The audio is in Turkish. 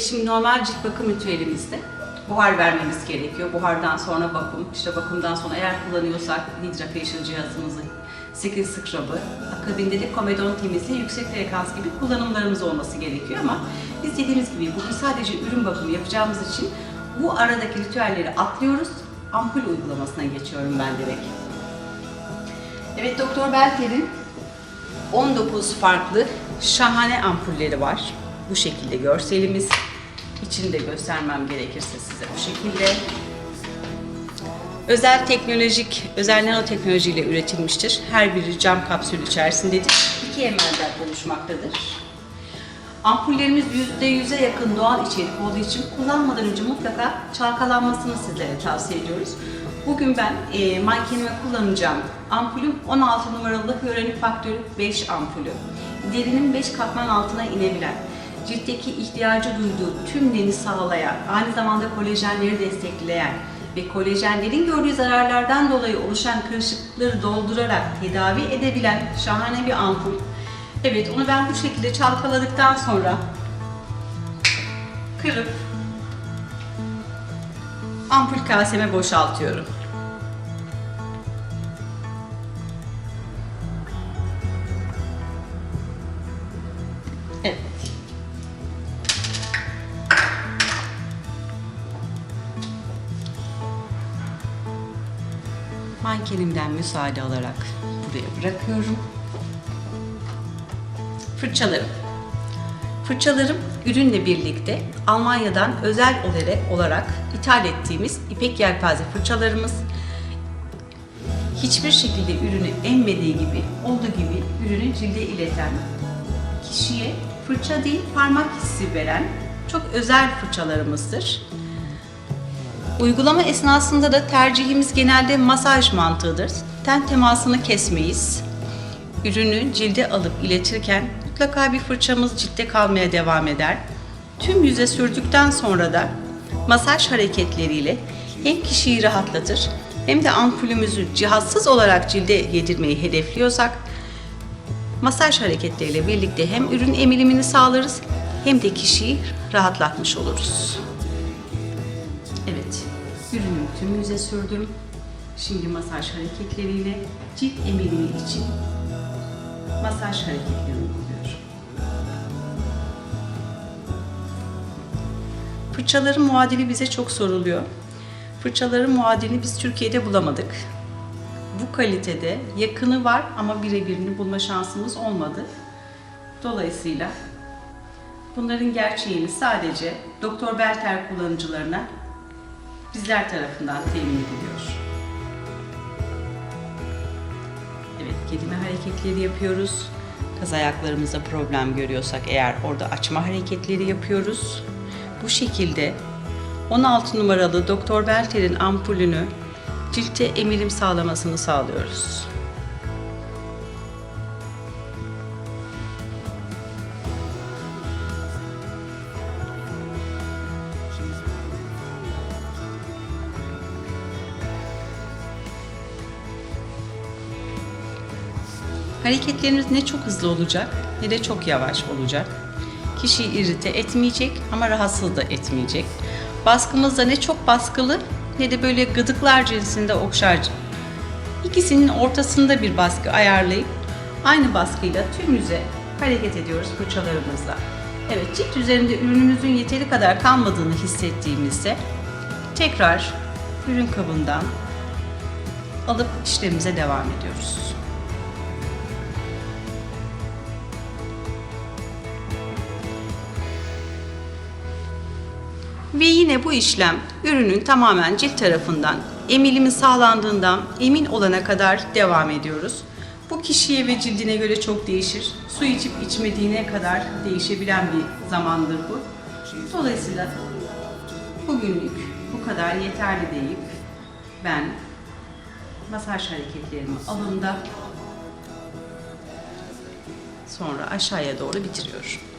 şimdi normal cilt bakım ritüelimizde buhar vermemiz gerekiyor. Buhardan sonra bakım, işte bakımdan sonra eğer kullanıyorsak hidra facial cihazımızı, skin scrub'ı, akabinde de komedon temizliği, yüksek frekans gibi kullanımlarımız olması gerekiyor ama biz dediğimiz gibi bugün sadece ürün bakımı yapacağımız için bu aradaki ritüelleri atlıyoruz. Ampul uygulamasına geçiyorum ben direkt. Evet Doktor Belter'in 19 farklı şahane ampulleri var. Bu şekilde görselimiz. İçini de göstermem gerekirse size bu şekilde. Özel teknolojik, özel nanoteknolojiyle üretilmiştir. Her biri cam kapsül içerisindedir. 2 ml'den oluşmaktadır. Ampullerimiz %100'e yakın doğal içerik olduğu için kullanmadan önce mutlaka çalkalanmasını sizlere tavsiye ediyoruz. Bugün ben e, mankenime kullanacağım ampulüm 16 numaralı hyaluronik faktörü 5 ampulü. Derinin 5 katman altına inebilen, ciltteki ihtiyacı duyduğu tüm nemi sağlayan, aynı zamanda kolajenleri destekleyen ve kolajenlerin gördüğü zararlardan dolayı oluşan kırışıklıkları doldurarak tedavi edebilen şahane bir ampul. Evet, onu ben bu şekilde çalkaladıktan sonra kırıp ampul kaseme boşaltıyorum. Mankenimden müsaade alarak buraya bırakıyorum. Fırçalarım. Fırçalarım ürünle birlikte Almanya'dan özel olarak, olarak ithal ettiğimiz ipek yelpaze fırçalarımız hiçbir şekilde ürünü emmediği gibi, olduğu gibi ürünü cilde ileten, kişiye fırça değil parmak hissi veren çok özel fırçalarımızdır. Uygulama esnasında da tercihimiz genelde masaj mantığıdır. Ten temasını kesmeyiz. Ürünü cilde alıp iletirken mutlaka bir fırçamız ciltte kalmaya devam eder. Tüm yüze sürdükten sonra da masaj hareketleriyle hem kişiyi rahatlatır hem de ampulümüzü cihazsız olarak cilde yedirmeyi hedefliyorsak masaj hareketleriyle birlikte hem ürün emilimini sağlarız hem de kişiyi rahatlatmış oluruz. Ürünü tüm yüze sürdüm. Şimdi masaj hareketleriyle cilt emilimi için masaj hareketleri uyguluyorum. Fırçaların muadili bize çok soruluyor. Fırçaların muadilini biz Türkiye'de bulamadık. Bu kalitede yakını var ama birebirini bulma şansımız olmadı. Dolayısıyla bunların gerçeğini sadece Doktor Belter kullanıcılarına bizler tarafından temin ediliyor. Evet, kelime hareketleri yapıyoruz. Kaz ayaklarımızda problem görüyorsak eğer orada açma hareketleri yapıyoruz. Bu şekilde 16 numaralı Doktor Belter'in ampulünü ciltte emilim sağlamasını sağlıyoruz. Hareketlerimiz ne çok hızlı olacak ne de çok yavaş olacak. Kişiyi irite etmeyecek ama rahatsız da etmeyecek. Baskımız da ne çok baskılı ne de böyle gıdıklar cinsinde okşarcı. İkisinin ortasında bir baskı ayarlayıp aynı baskıyla tüm yüze hareket ediyoruz fırçalarımızla. Evet cilt üzerinde ürünümüzün yeteri kadar kalmadığını hissettiğimizde tekrar ürün kabından alıp işlemimize devam ediyoruz. Ve yine bu işlem ürünün tamamen cilt tarafından emilimi sağlandığından emin olana kadar devam ediyoruz. Bu kişiye ve cildine göre çok değişir. Su içip içmediğine kadar değişebilen bir zamandır bu. Dolayısıyla bugünlük bu kadar yeterli deyip ben masaj hareketlerimi alında sonra aşağıya doğru bitiriyorum.